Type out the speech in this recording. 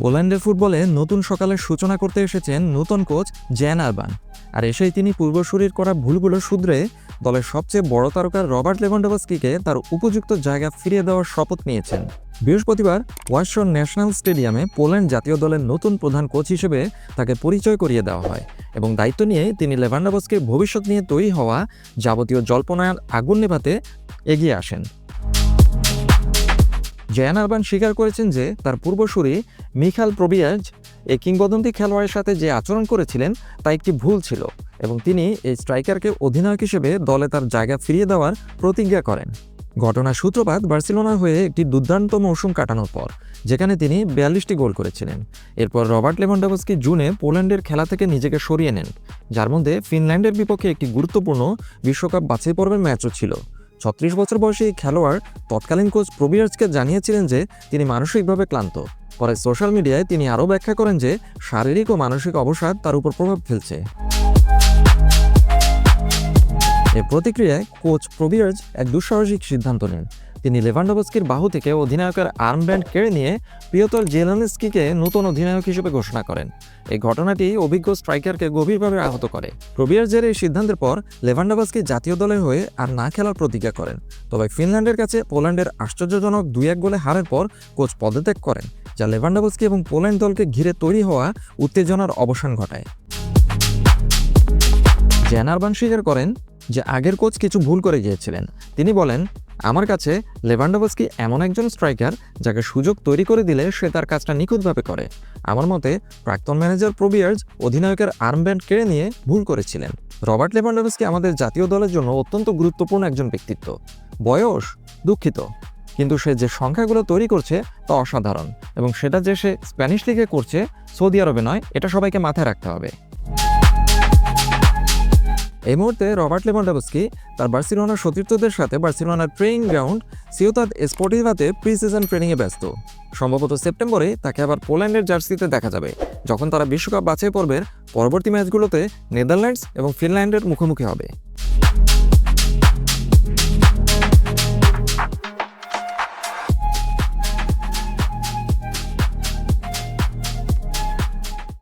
পোল্যান্ডের ফুটবলে নতুন সকালের সূচনা করতে এসেছেন নতুন কোচ জ্যান আরবান। আর এসেই তিনি পূর্বসূরির করা ভুলগুলো শুধরে দলের সবচেয়ে বড় তারকা রবার্ট লেভানডোভস্কিকে তার উপযুক্ত জায়গা ফিরিয়ে দেওয়ার শপথ নিয়েছেন। বৃহস্পতিবার ওয়াশর ন্যাশনাল স্টেডিয়ামে পোল্যান্ড জাতীয় দলের নতুন প্রধান কোচ হিসেবে তাকে পরিচয় করিয়ে দেওয়া হয় এবং দায়িত্ব নিয়ে তিনি লেভানডোভস্কির ভবিষ্যৎ নিয়ে তৈরি হওয়া যাবতীয় জল্পনার আগুন নেভাতে এগিয়ে আসেন। জয়ান আরবান স্বীকার করেছেন যে তার পূর্বসূরি মিখাল প্রবিয়াজ এই কিংবদন্তি খেলোয়াড়ের সাথে যে আচরণ করেছিলেন তা একটি ভুল ছিল এবং তিনি এই স্ট্রাইকারকে অধিনায়ক হিসেবে দলে তার জায়গা ফিরিয়ে দেওয়ার প্রতিজ্ঞা করেন। ঘটনার সূত্রপাত বার্সেলোনার হয়ে একটি দুর্দান্ত মৌসুম কাটানোর পর, যেখানে তিনি বিয়াল্লিশটি গোল করেছিলেন। এরপর রবার্ট লেভানডাভস্কি জুনে পোল্যান্ডের খেলা থেকে নিজেকে সরিয়ে নেন, যার মধ্যে ফিনল্যান্ডের বিপক্ষে একটি গুরুত্বপূর্ণ বিশ্বকাপ বাছাই পর্বের ম্যাচও ছিল। ছত্রিশ বছর বয়সী এই খেলোয়াড় তৎকালীন কোচ প্রবিয়ার্সকে জানিয়েছিলেন যে তিনি মানসিকভাবে ক্লান্ত। পরে সোশ্যাল মিডিয়ায় তিনি আরও ব্যাখ্যা করেন যে শারীরিক ও মানসিক অবসাদ তার উপর প্রভাব ফেলছে। এ প্রতিক্রিয়ায় কোচ প্রবিয়ার্স এক দুঃসাহসিক সিদ্ধান্ত নেন। তিনি লেভানডোভস্কির বাহু থেকে অধিনায়কের আর্মব্যান্ড কেড়ে নিয়ে প্রিয়তর জেলানস্কিকে নতুন অধিনায়ক হিসেবে ঘোষণা করেন। এই ঘটনাটি অভিজ্ঞ স্ট্রাইকারকে গভীরভাবে আহত করে। প্রবিয়ার্সের এই সিদ্ধান্তের পর লেভানডোভস্কি জাতীয় দলের হয়ে আর না খেলার প্রতিজ্ঞা করেন। তবে ফিনল্যান্ডের কাছে পোল্যান্ডের আশ্চর্যজনক দুই এক গোলে হারের পর কোচ পদত্যাগ করেন, যা লেভানডোভস্কি এবং পোল্যান্ড দলকে ঘিরে তৈরি হওয়া উত্তেজনার অবসান ঘটায়। জ্যানারবান স্বীকার করেন যে আগের কোচ কিছু ভুল করে গিয়েছিলেন। তিনি বলেন আমার কাছে লেভানডোভস্কি এমন একজন স্ট্রাইকার যাকে সুযোগ তৈরি করে দিলে সে তার কাজটা নিখুঁতভাবে করে। আমার মতে, প্রাক্তন ম্যানেজার প্রবিয়ার্স অধিনায়কের আর্মব্যান্ড কেড়ে নিয়ে ভুল করেছিলেন। রবার্ট লেভানডোভস্কি আমাদের জাতীয় দলের জন্য অত্যন্ত গুরুত্বপূর্ণ একজন ব্যক্তিত্ব। বয়স দুঃখিত, কিন্তু সে যে সংখ্যাগুলো তৈরি করছে তা অসাধারণ এবং সেটা যে সে স্প্যানিশ লিগে করছে সৌদি আরবে নয়, এটা সবাইকে মাথায় রাখতে হবে। এই মুহূর্তে রবার্ট লেভানডাবস্কি তার বার্সিলোনার সতীর্থদের সাথে বার্সিলোনার ট্রেনিং গ্রাউন্ড সিওতাদ স্পোর্টিভাতে প্রি সিজন ট্রেনিংয়ে ব্যস্ত। সম্ভবত সেপ্টেম্বরে তাকে আবার পোল্যান্ডের জার্সিতে দেখা যাবে, যখন তারা বিশ্বকাপ বাছাই পর্বের পরবর্তী ম্যাচগুলোতে নেদারল্যান্ডস এবং ফিনল্যান্ডের মুখোমুখি হবে।